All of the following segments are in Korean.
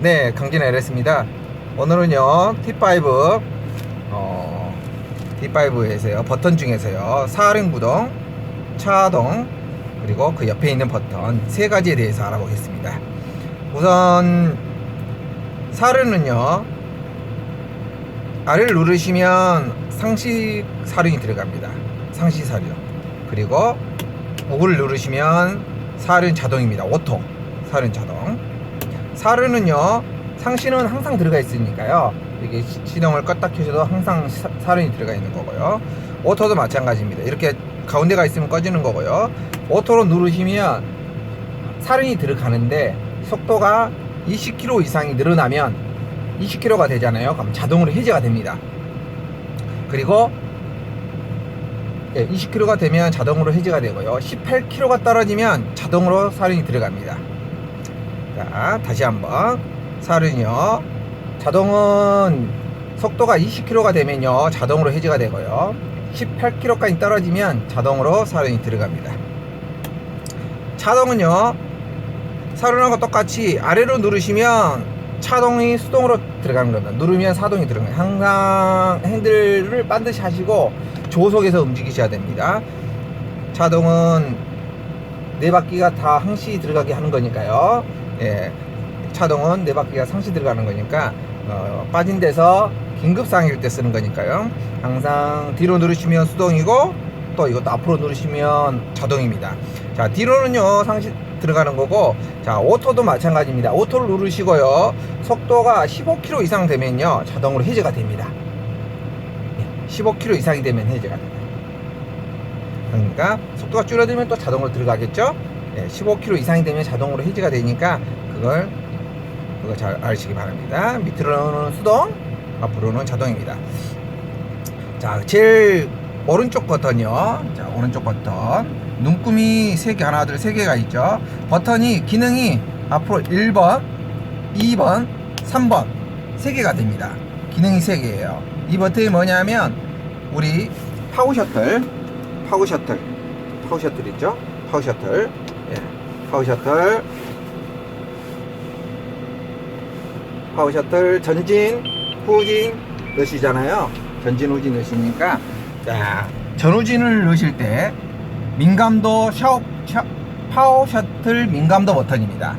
네, 강진 LS입니다. 오늘은요, T5, 어, T5에서요, 버튼 중에서요, 사ring 구동, 차동, 그리고 그 옆에 있는 버튼 세 가지에 대해서 알아보겠습니다. 우선, 사륜은요, 아래를 누르시면 상시 사륜이 들어갑니다. 상시 사륜. 그리고 우를 누르시면 사륜 자동입니다. 오토 사륜 자동. 사륜은요 상시는 항상 들어가 있으니까요. 이게 시- 시동을 껐다 켜셔도 항상 사, 사륜이 들어가 있는 거고요. 오토도 마찬가지입니다. 이렇게 가운데가 있으면 꺼지는 거고요. 오토로 누르시면 사륜이 들어가는데 속도가 20km 이상이 늘어나면 20km가 되잖아요. 그럼 자동으로 해제가 됩니다. 그리고 예, 20km가 되면 자동으로 해제가 되고요. 18km가 떨어지면 자동으로 사륜이 들어갑니다 자, 다시 한번. 사륜이요. 자동은 속도가 20km가 되면요. 자동으로 해제가 되고요. 18km까지 떨어지면 자동으로 사륜이 들어갑니다. 차동은요. 사륜하고 똑같이 아래로 누르시면 차동이 수동으로 들어가는 겁니다. 누르면 사동이 들어가요. 항상 핸들을 반드시 하시고 조속에서 움직이셔야 됩니다. 차동은 네 바퀴가 다 항시 들어가게 하는 거니까요. 예, 차동은 네 바퀴가 상시 들어가는 거니까 어, 빠진 데서 긴급 상황일 때 쓰는 거니까요. 항상 뒤로 누르시면 수동이고 또 이것도 앞으로 누르시면 자동입니다. 자 뒤로는요 상시 들어가는 거고 자 오토도 마찬가지입니다. 오토를 누르시고요. 속도가 15km 이상 되면요 자동으로 해제가 됩니다. 예, 15km 이상이 되면 해제가 됩니다. 그러니까 속도가 줄어들면 또 자동으로 들어가겠죠? 예, 15km 이상이 되면 자동으로 해지가 되니까 그걸 그거 잘 아시기 바랍니다. 밑으로는 수동, 앞으로는 자동입니다. 자, 제일 오른쪽 버튼이요. 자, 오른쪽 버튼. 눈금이 세 개, 하나, 둘, 세 개가 있죠. 버튼이 기능이 앞으로 1번, 2번, 3번 세 개가 됩니다. 기능이 세 개예요. 이 버튼이 뭐냐면 우리 파워 셔틀, 파워 셔틀, 파워 셔틀 있죠? 파워 셔틀, 예, 파워 셔틀, 파워 셔틀 전진, 후진 넣으시잖아요. 전진, 후진 넣으시니까 자 전후진을 넣으실 때 민감도 샤워, 샤, 파워 셔틀 민감도 버튼입니다.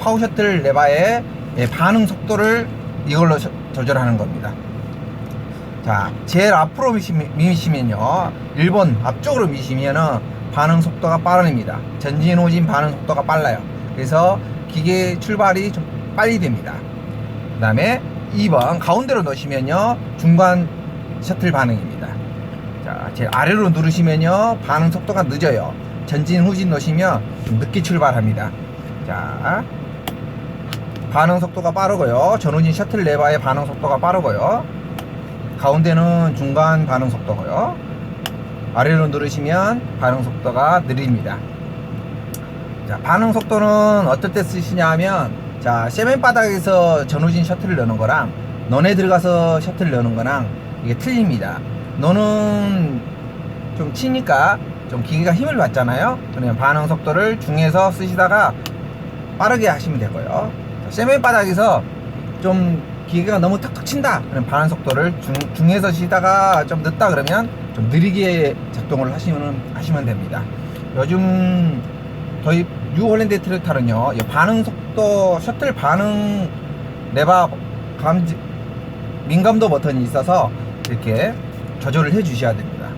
파워 셔틀 레바의 예, 반응 속도를 이걸로 저- 조절하는 겁니다. 자, 제일 앞으로 미시- 미시면요. 1번 앞쪽으로 미시면은 반응 속도가 빠릅니다. 전진, 후진 반응 속도가 빨라요. 그래서 기계 출발이 좀 빨리 됩니다. 그 다음에 2번 가운데로 넣으시면요. 중간 셔틀 반응입니다. 자, 제일 아래로 누르시면요. 반응 속도가 늦어요. 전진, 후진 넣으시면 좀 늦게 출발합니다. 자, 반응 속도가 빠르고요. 전후진 셔틀 레바의 반응 속도가 빠르고요. 가운데는 중간 반응 속도고요. 아래로 누르시면 반응 속도가 느립니다. 자, 반응 속도는 어떨 때 쓰시냐 하면 자, 세면 바닥에서 전후진 셔틀을 넣는 거랑 너네 들어가서 셔틀을 넣는 거랑 이게 틀립니다. 너는 좀 치니까 좀 기계가 힘을 받잖아요. 그러면 반응 속도를 중에서 쓰시다가 빠르게 하시면 되고요. 세면 바닥에서 좀 기계가 너무 탁탁 친다. 그럼 반응 속도를 중, 중에서 쉬다가 좀 늦다 그러면 좀 느리게 작동을 하시면 하시면 됩니다. 요즘 저희 뉴홀랜드 트랙터는요, 이 반응 속도 셔틀 반응 레바 감지 민감도 버튼이 있어서 이렇게 조절을 해 주셔야 됩니다.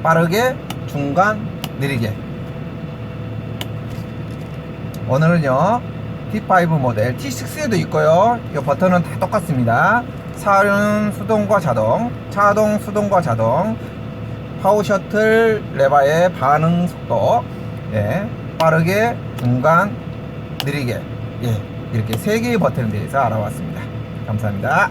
빠르게, 중간, 느리게. 오늘은요, T5 모델 T6에도 있고요. 이 버튼은 다 똑같습니다. 사륜 수동과 자동, 차동 수동과 자동, 파워 셔틀 레바의 반응 속도, 예, 빠르게, 중간, 느리게, 예, 이렇게 세 개의 버튼에 대해서 알아봤습니다. 감사합니다.